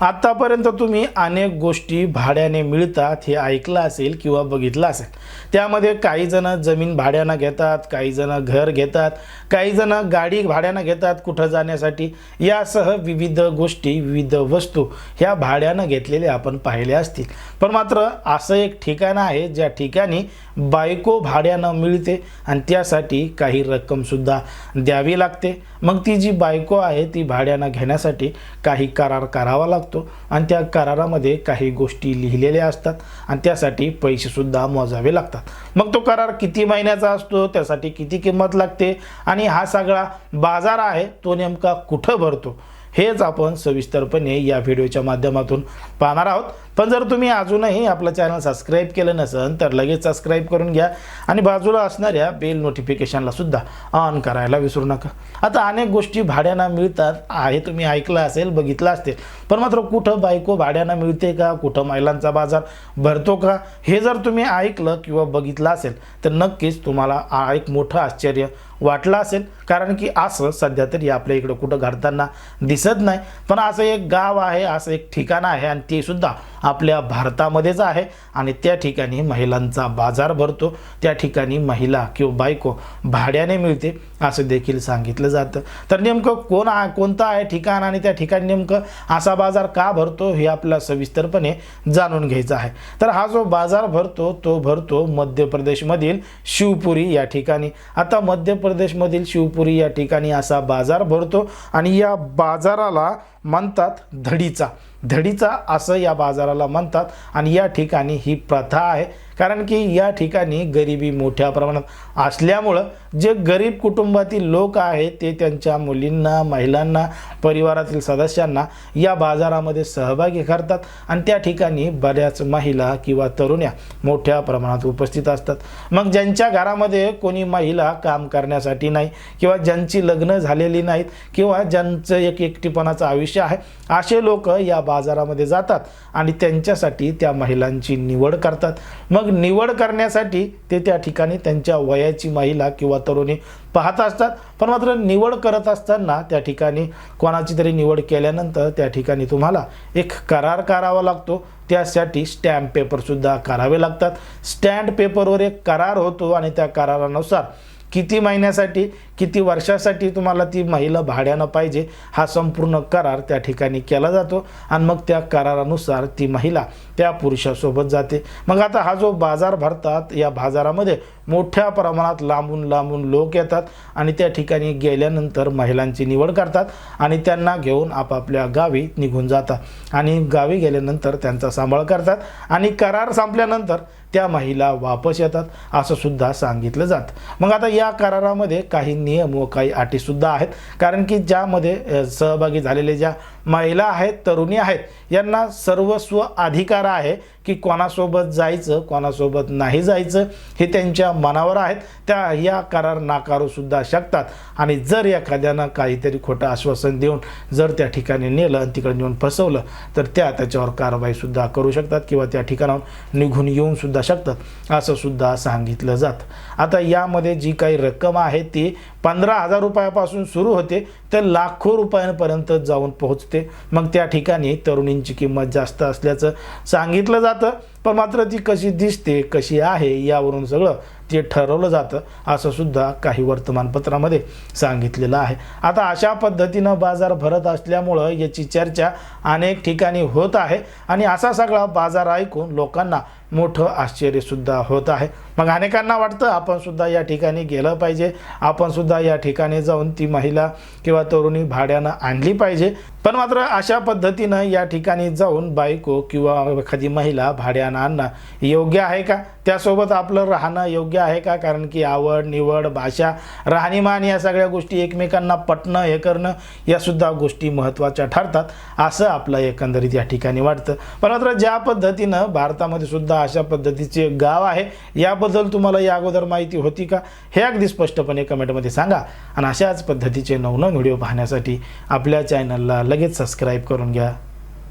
आत्तापर्यंत तुम्ही अनेक गोष्टी भाड्याने मिळतात हे ऐकलं असेल किंवा बघितलं असेल. त्यामध्ये काही जण जमीन भाड्यानं घेतात काही जण घर घेतात काही जण गाडी भाड्यानं घेतात कुठं जाण्यासाठी. यासह विविध गोष्टी विविध वस्तू ह्या भाड्यानं घेतलेल्या आपण पाहिल्या असतील. पण मात्र असं एक ठिकाण आहे ज्या ठिकाणी बायको भाड्यानं मिळते आणि त्यासाठी काही रक्कमसुद्धा द्यावी लागते. मग ती जी बायको आहे ती भाड्यानं घेण्यासाठी काही करार करावा लागतो. आणि त्या करारामध्ये काही गोष्टी लिहिलेल्या असतात आणि त्यासाठी पैसेसुद्धा मोजावे लागतात. मग तो करार किती महिन्याचा असतो? त्यासाठी किती किंमत लागते? आणि हा सगळा बाजार आहे तो नेमका कुठं भरतो? हेच आपण सविस्तरपणे या व्हिडिओच्या माध्यमातून पाहणार आहोत. पण जर तुम्ही अजूनही आपलं चॅनल सबस्क्राईब केलं नसेल तर लगेच सबस्क्राईब करून घ्या आणि बाजूला असणाऱ्या बेल नोटिफिकेशनला सुद्धा ऑन करायला विसरू नका. आता अनेक गोष्टी भाड्यानं मिळतात. आहे तुम्ही ऐकलं असेल बघितलं असेल पण मात्र कुठं बायको भाड्यानं मिळते का? कुठं महिलांचा बाजार भरतो का? हे जर तुम्ही ऐकलं किंवा बघितलं असेल तर नक्कीच तुम्हाला एक मोठं आश्चर्य वाटलं असेल. कारण की असं सध्या तरी आपल्या इकडं कुठं घडताना दिसत नाही. पण असं एक गाव आहे असं एक ठिकाण आहे आणि ते सुद्धा आपल्या भारतामध्येच आहे. आणि त्या ठिकाणी महिलांचा बाजार भरतो. त्या ठिकाणी महिला किंवा बायको भाड्याने मिळते असं देखील सांगितलं जातं. तर नेमकं कोण आहे कोणतं आहे ठिकाण आणि त्या ठिकाणी नेमकं असा बाजार का भरतो हे आपला सविस्तरपणे जाणून घ्यायचं आहे. तर हा जो बाजार भरतो तो भरतो मध्य प्रदेशमधील शिवपुरी या ठिकाणी. आता मध्य प्रदेशमधील शिवपुरी या ठिकाणी असा बाजार भरतो आणि या बाजाराला म्हणतात धडीचा. धडीचा असं या बाजाराला म्हणतात आणि या ठिकाणी ही प्रथा आहे. कारण की या ठिकाणी गरिबी मोठ्या प्रमाणात असल्यामुळं जे गरीब कुटुंबातील लोक आहेत ते त्यांच्या मुलींना महिलांना परिवारातील सदस्यांना या बाजारामध्ये सहभागी करतात आणि त्या ठिकाणी बऱ्याच महिला किंवा तरुण्या मोठ्या प्रमाणात उपस्थित असतात. मग ज्यांच्या घरामध्ये कोणी महिला काम करण्यासाठी नाही किंवा ज्यांची लग्न झालेली नाहीत किंवा ज्यांचं एक एकटीपणाचं आयुष्य आहे असे लोक या बाजारामध्ये जातात आणि त्यांच्यासाठी त्या महिलांची निवड करतात. मग निवड करण्यासाठी ते त्या ठिकाणी त्यांच्या वयाची महिला किंवा तरुणी पाहत असतात. पण मात्र निवड करत असताना त्या ठिकाणी कोणाची तरी निवड केल्यानंतर त्या ठिकाणी तुम्हाला एक करार करावा लागतो. त्यासाठी स्टॅम्प पेपरसुद्धा करावे लागतात. स्टॅम्प पेपरवर एक करार होतो आणि त्या करारानुसार किती महिन्यासाठी किती वर्षासाठी तुम्हाला ती महिला भाड्यानं पाहिजे हा संपूर्ण करार त्या ठिकाणी केला जातो आणि मग त्या करारानुसार ती महिला त्या पुरुषासोबत जाते. मग आता हा जो बाजार भरतात या बाजारामध्ये मोठ्या प्रमाणात लांबून लांबून लोक येतात आणि त्या ठिकाणी गेल्यानंतर महिलांची निवड करतात आणि त्यांना घेऊन आपापल्या गावी निघून जातात आणि गावी गेल्यानंतर त्यांचा सांभाळ करतात आणि करार संपल्यानंतर त्या महिला वापस येतात असं सुद्धा सांगितलं जातं. मग आता या करारामध्ये काही नियम व काही अटीसुद्धा आहेत. कारण की ज्यामध्ये सहभागी झालेले ज्या महिला आहेत तरुणी आहेत यांना सर्वस्व अधिकार आहे की कोणासोबत जायचं कोणासोबत नाही जायचं हे त्यांच्या मनावर आहेत. त्या या करार नाकारू सुद्धा शकतात. आणि जर एखाद्यानं काहीतरी खोटं आश्वासन देऊन जर त्या ठिकाणी नेलं आणि तिकडे नेऊन फसवलं तर त्या त्याच्यावर कारवाईसुद्धा करू शकतात किंवा त्या ठिकाणाहून निघून येऊन सुद्धा शकतात असंसुद्धा सांगितलं जातं. आता यामध्ये जी काही रक्कम आहे ती पंधरा हजार रुपयापासून सुरू होते. तर लाखो रुपयांपर्यंत जाऊन पोहोचते. मग त्या ठिकाणी तरुणींची किंमत जास्त असल्याचं सांगितलं जातं. पण मात्र ती कशी दिसते कशी आहे यावरून सगळं ते ठरवलं जातं असं सुद्धा काही वर्तमानपत्रामध्ये सांगितलेलं आहे. आता अशा पद्धतीनं बाजार भरत असल्यामुळं याची चर्चा अनेक ठिकाणी होत आहे आणि असा सगळा बाजार ऐकून लोकांना मोठं आश्चर्यसुद्धा होत आहे. मग अनेकांना वाटतं आपण सुद्धा या ठिकाणी गेलं पाहिजे. आपण सुद्धा या ठिकाणी जाऊन ती महिला किंवा तरुणी भाड्यानं आणली पाहिजे. पण मात्र अशा पद्धतीनं या ठिकाणी जाऊन बायको किंवा एखादी महिला भाड्यानं आणणं योग्य आहे का? त्यासोबत आपलं राहणं योग्य आहे का? कारण की आवड निवड भाषा राहणीमान या सगळ्या गोष्टी एकमेकांना पटणं हे करणं यासुद्धा गोष्टी महत्त्वाच्या ठरतात असं आपलं एकंदरीत या ठिकाणी वाटतं. पण मात्र ज्या पद्धतीनं भारतामध्ये सुद्धा अशा पद्धतीचे गाव आहे याबद्दल तुम्हाला या अगोदर माहिती होती का? हे अगदी स्पष्टपणे कमेंटमध्ये सांगा. आणि अशाच पद्धतीचे नवनवीन व्हिडिओ पाहण्यासाठी आपल्या चॅनलला लगेच सबस्क्राईब करून घ्या.